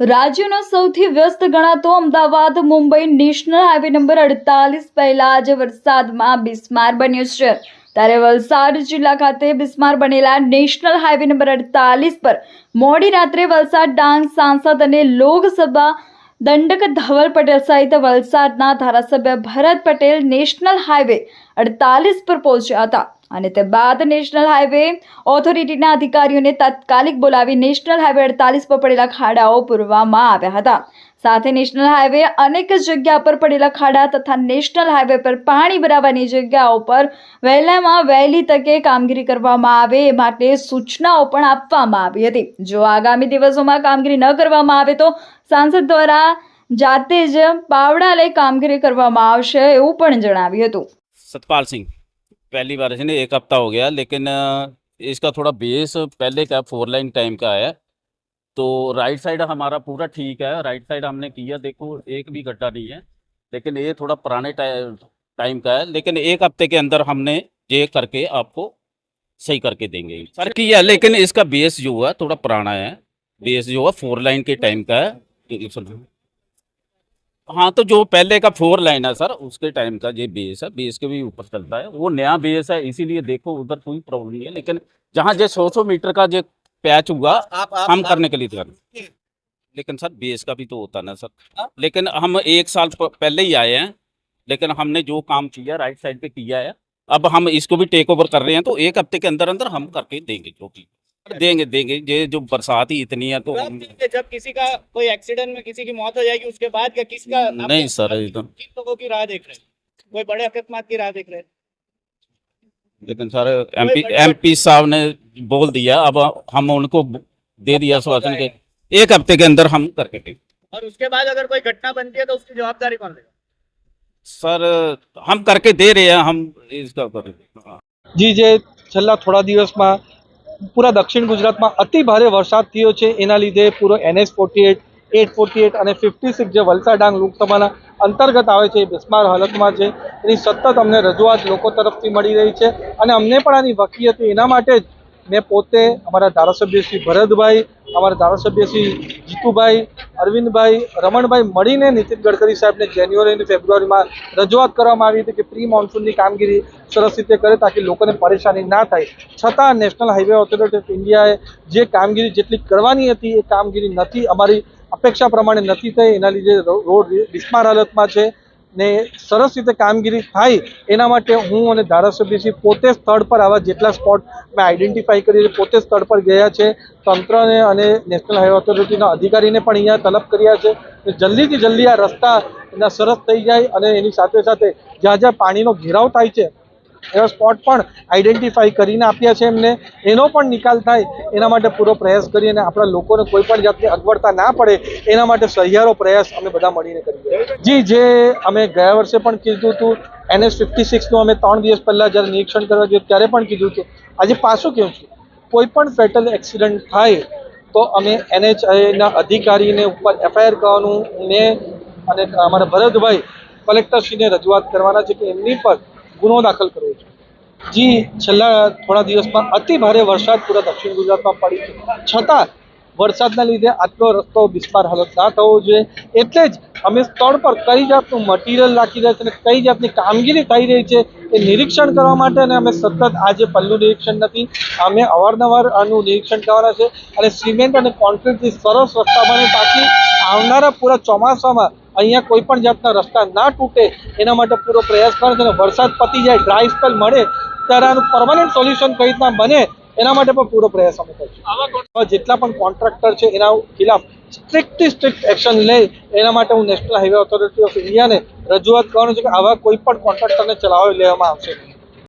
રાજ્યનો સૌથી વ્યસ્ત ગણાતો Ahmedabad Mumbai national highway number અડતાલીસ પહેલા આજે વરસાદમાં બિસ્માર બન્યો છે. ત્યારે વલસાડ જિલ્લા ખાતે બિસ્માર બનેલા નેશનલ હાઈવે નંબર અડતાલીસ પર મોડી રાત્રે વલસાડ ડાંગ સાંસદ અને લોકસભા દંડક ધવલ પટેલ સહિત વલસાડના ધારાસભ્ય ભરત પટેલ નેશનલ હાઈવે અડતાલીસ પર પહોંચ્યા હતા. અને તે બાદ નેશનલ હાઈવે ઓથોરિટીના અધિકારીઓને તાત્કાલિક બોલાવી નેશનલ હાઈવે અડતાલીસ પર પડેલા ખાડાઓ પૂરવામાં આવ્યા હતા. સાથે નેશનલ હાઈવે અનેક જગ્યા પર પડેલા ખાડા તથા નેશનલ હાઈવે પર પાણી ભરાવાની જગ્યાઓ પર વહેલામાં વહેલી તકે કામગીરી કરવામાં આવે એ માટે સૂચનાઓ પણ આપવામાં આવી હતી. જો આગામી દિવસોમાં કામગીરી ન કરવામાં આવે તો સાંસદ દ્વારા જાતે જ પાવડા લઈ કામગીરી કરવામાં આવશે એવું પણ જણાવ્યું હતું. સતપાલસિંહ. पहली बार नहीं, एक हफ़्ता हो गया, लेकिन इसका थोड़ा बेस पहले का फोर लाइन टाइम का है। तो राइट साइड हमारा पूरा ठीक है राइट साइड हमने किया, देखो, एक भी गड्ढा नहीं है, लेकिन ये थोड़ा पुराने टाइम का है, लेकिन एक हफ़्ते के अंदर हमने ये करके आपको सही करके देंगे। सर किया लेकिन इसका बेस जो है थोड़ा पुराना है बेस जो है फोर लाइन के टाइम का है। हाँ तो जो पहले का फोर लाइन है सर उसके टाइम का ये बेस है। बेस के भी ऊपर चलता है। वो नया बेस है इसीलिए देखो उधर कोई प्रॉब्लम नहीं है। लेकिन जहाँ जो सौ सौ मीटर का जो पैच हुआ आप, आप हम करने के लिए तैयार लेकिन सर बेस का भी तो होता ना सर। लेकिन हम एक साल पहले ही आए हैं। लेकिन हमने जो काम किया राइट साइड पे किया है। अब हम इसको भी टेक ओवर कर रहे हैं तो एक हफ़्ते के अंदर अंदर हम करके देंगे जो भी। देंगे देंगे ये जो बरसात ही इतनी है तो कब हम- देंगे? जब किसी का कोई एक्सीडेंट में किसी की मौत हो जाएगी उसके बाद क्या किसका आप- नहीं सर, आप ये तो- किन लोगों की राह देख रहे हैं कोई बड़े अकस्मात की राह देख रहे हैं लेकिन सर एमपी एमपी साहब ने बोल दिया अब हम उनको दे दिया आश्वासन के एक हफ्ते के अंदर हम करके देंगे और उसके बाद अगर कोई घटना बनती है तो उसकी जवाबदारी कौन लेगा સર હમ કરકે દે રહે हैं हम इसका कर हाँ। જી જે છેલ્લા થોડા દિવસમાં પૂરા દક્ષિણ ગુજરાતમાં અતિ ભારે વરસાદ થયો છે. એના લીધે પૂરો NH forty eight eight forty eight અને ફિફ્ટી સિક્સ જે વલસાડ ડાંગ લોકસભાના અંતર્ગત આવે છે એ બિસ્માર હાલતમાં છે. એની સતત અમને રજૂઆત લોકો તરફથી મળી રહી છે અને અમને પણ આની વકી હતી. એના માટે જ મેં પોતે અમારા ધારાસભ્ય શ્રી ભરતભાઈ, અમારા ધારાસભ્ય શ્રી જીતુભાઈ અરવિંદભાઈ, રમણભાઈ મળીને નીતિન ગડકરી સાહેબને જાન્યુઆરી અને ફેબ્રુઆરીમાં રજૂઆત કરવામાં આવી હતી કે પ્રી મોન્સૂનની કામગીરી સરસ રીતે કરે તાકી લોકોને પરેશાની ના થાય. છતાં નેશનલ હાઈવે ઓથોરિટી ઓફ ઇન્ડિયાએ જે કામગીરી જેટલી કરવાની હતી એ કામગીરી નથી. અમારી અપેક્ષા પ્રમાણે નથી થઈ. એના લીધે રોડ બિસ્માર હાલતમાં છે. ને સરસ રીતે કામગીરી થાય એના માટે હું અને ધારાસભ્યશ્રી પોતે સ્થળ પર આવા જેટલા સ્પોટ મેં આઈડેન્ટિફાઈ કરી પોતે સ્થળ પર ગયા છે, તંત્રને અને નેશનલ હાઈવે ઓથોરિટીના અધિકારીને પણ અહીંયા તલબ કર્યા છે જલ્દીથી જલ્દી આ રસ્તા સરસ થઈ જાય અને એની સાથે સાથે જ્યાં જ્યાં પાણીનો ઘેરાવ થાય છે એવા સ્પોટ પણ આઈડેન્ટિફાઈ કરીને આપ્યા છે એમને. એનો પણ નિકાલ થાય, એના માટે પૂરો પ્રયાસ કરી અને આપણા લોકોને કોઈ પણ જાતની અગવડતા ના પડે, એના માટે સહિયારો પ્રયાસ અમે બધા મળીને કરીએ જી, જે અમે ગયા વર્ષે પણ કીધું હતું, એનએસ ફિફ્ટી સિક્સનું અમે ત્રણ દિવસ પહેલાં જ્યારે નિરીક્ષણ કરવા જોઈએ ત્યારે પણ કીધું હતું. આજે પાછું કહું છું? કોઈ પણ ફેટલ એક્સિડન્ટ થાય, તો અમે એનએચઆઈના અધિકારીને ઉપર એફઆઈઆર કરવાનું મેં અને અમારા ભરતભાઈ કલેક્ટરશ્રીને રજૂઆત કરવાના છે કે એમની પર ગુનો દાખલ કર્યો છે. જી, છેલ્લા થોડા દિવસમાં અતિ ભારે વરસાદ પૂરા દક્ષિણ ગુજરાતમાં પડી છે. છતાં, વરસાદના લીધે આટલો રસ્તો બિસ્માર હાલત ના થવો જોઈએ. એટલે જ અમે સ્થળ પર કઈ જાતનું મટીરિયલ રાખી રહ્યા છે અને કઈ જાતની કામગીરી થઈ રહી છે એ નિરીક્ષણ કરવા માટે અને અમે સતત આજે પલ્લું નિરીક્ષણ નથી, અમે અવારનવાર આનું નિરીક્ષણ કરવાના છે. અને સિમેન્ટ અને કોન્ક્રીટથી સરસ રસ્તા બને તાકી આવનારા પૂરા ચોમાસામાં અહીંયા કોઈ પણ જાતના રસ્તા ના તૂટે, એના માટે પૂરો પ્રયાસ કરે છે અને વરસાદ પતી જાય ડ્રાય સ્પેલ મળે, ત્યારે આનું પરમાનન્ટ સોલ્યુશન કઈ રીતના બને, એના માટે પણ પૂરો પ્રયાસ અમે કરીશું. જેટલા પણ કોન્ટ્રાક્ટર છે, એના ખિલાફ સ્ટ્રિક્ટથી સ્ટ્રિક્ટ એક્શન લે, એના માટે હું નેશનલ હાઈવે ઓથોરિટી ઓફ ઇન્ડિયાને રજૂઆત કરવાનું છે કે આવા કોઈ પણ કોન્ટ્રાક્ટરને ચલાવી લેવામાં આવશે